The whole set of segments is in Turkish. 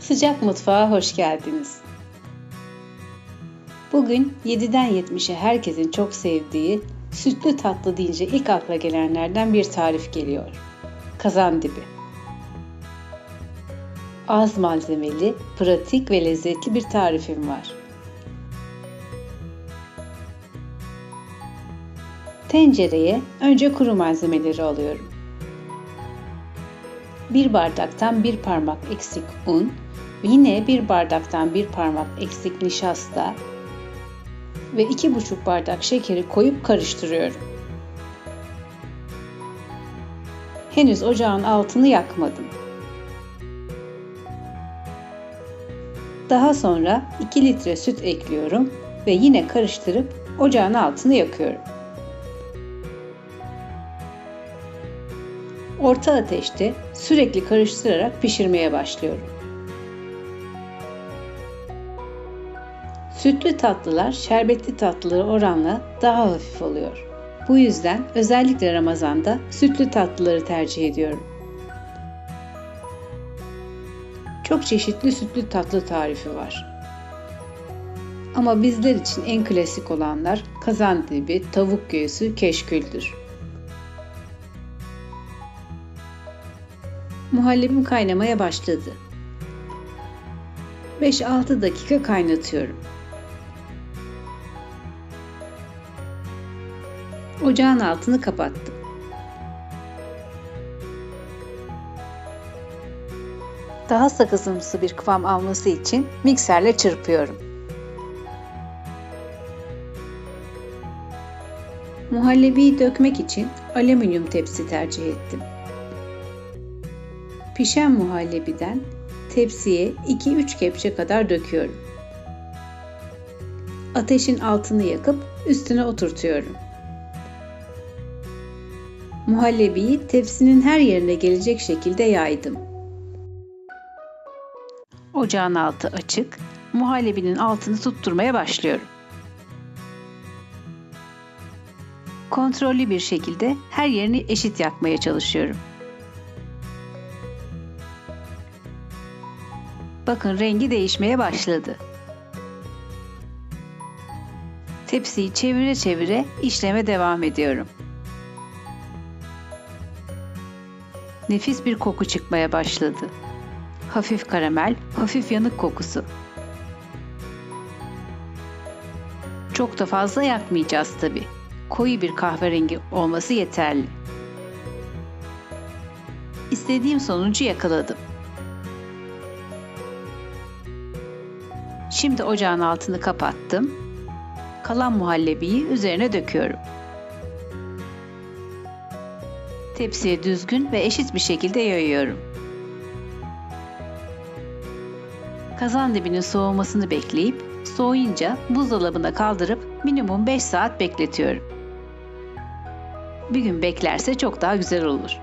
Sıcak Mutfağa hoş geldiniz. Bugün 7'den 70'e herkesin çok sevdiği sütlü tatlı deyince ilk akla gelenlerden bir tarif geliyor. Kazan dibi. Az malzemeli, pratik ve lezzetli bir tarifim var. Tencereye önce kuru malzemeleri alıyorum. Bir bardaktan bir parmak eksik un, yine bir bardaktan bir parmak eksik nişasta ve iki buçuk bardak şekeri koyup karıştırıyorum. Henüz ocağın altını yakmadım. Daha sonra 2 litre süt ekliyorum ve yine karıştırıp ocağın altını yakıyorum. Orta ateşte sürekli karıştırarak pişirmeye başlıyorum. Sütlü tatlılar şerbetli tatlılara oranla daha hafif oluyor. Bu yüzden özellikle Ramazan'da sütlü tatlıları tercih ediyorum. Çok çeşitli sütlü tatlı tarifi var. Ama bizler için en klasik olanlar kazandibi, tavuk göğsü, keşküldür. Muhallebim kaynamaya başladı. 5-6 dakika kaynatıyorum. Ocağın altını kapattım. Daha sakızımsı bir kıvam alması için mikserle çırpıyorum. Muhallebiyi dökmek için alüminyum tepsi tercih ettim. Pişen muhallebiden tepsiye 2-3 kepçe kadar döküyorum. Ateşin altını yakıp üstüne oturtuyorum. Muhallebiyi tepsinin her yerine gelecek şekilde yaydım. Ocağın altı açık, muhallebinin altını tutturmaya başlıyorum. Kontrollü bir şekilde her yerini eşit yakmaya çalışıyorum. Bakın rengi değişmeye başladı. Tepsiyi çevire çevire işleme devam ediyorum. Nefis bir koku çıkmaya başladı. Hafif karamel, hafif yanık kokusu. Çok da fazla yakmayacağız tabi. Koyu bir kahverengi olması yeterli. İstediğim sonucu yakaladım. Şimdi ocağın altını kapattım. Kalan muhallebiyi üzerine döküyorum. Tepsiye düzgün ve eşit bir şekilde yayıyorum. Kazan dibinin soğumasını bekleyip soğuyunca buzdolabına kaldırıp minimum 5 saat bekletiyorum. Bir gün beklerse çok daha güzel olur.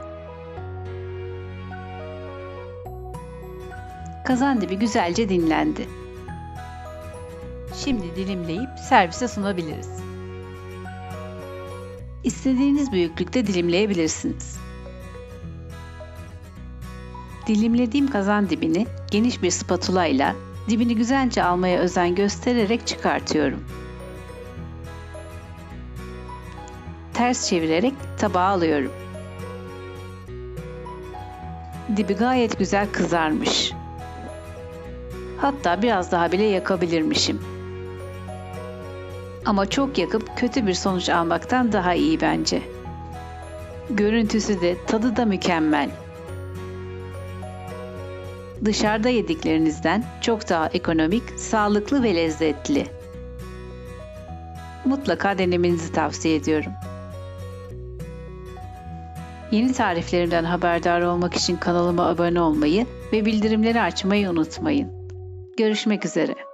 Kazan dibi güzelce dinlendi. Şimdi dilimleyip servise sunabiliriz. İstediğiniz büyüklükte dilimleyebilirsiniz. Dilimlediğim kazan dibini geniş bir spatula ile dibini güzelce almaya özen göstererek çıkartıyorum. Ters çevirerek tabağa alıyorum. Dibi gayet güzel kızarmış. Hatta biraz daha bile yakabilirmişim. Ama çok yakıp kötü bir sonuç almaktan daha iyi bence. Görüntüsü de tadı da mükemmel. Dışarıda yediklerinizden çok daha ekonomik, sağlıklı ve lezzetli. Mutlaka denemenizi tavsiye ediyorum. Yeni tariflerimden haberdar olmak için kanalıma abone olmayı ve bildirimleri açmayı unutmayın. Görüşmek üzere.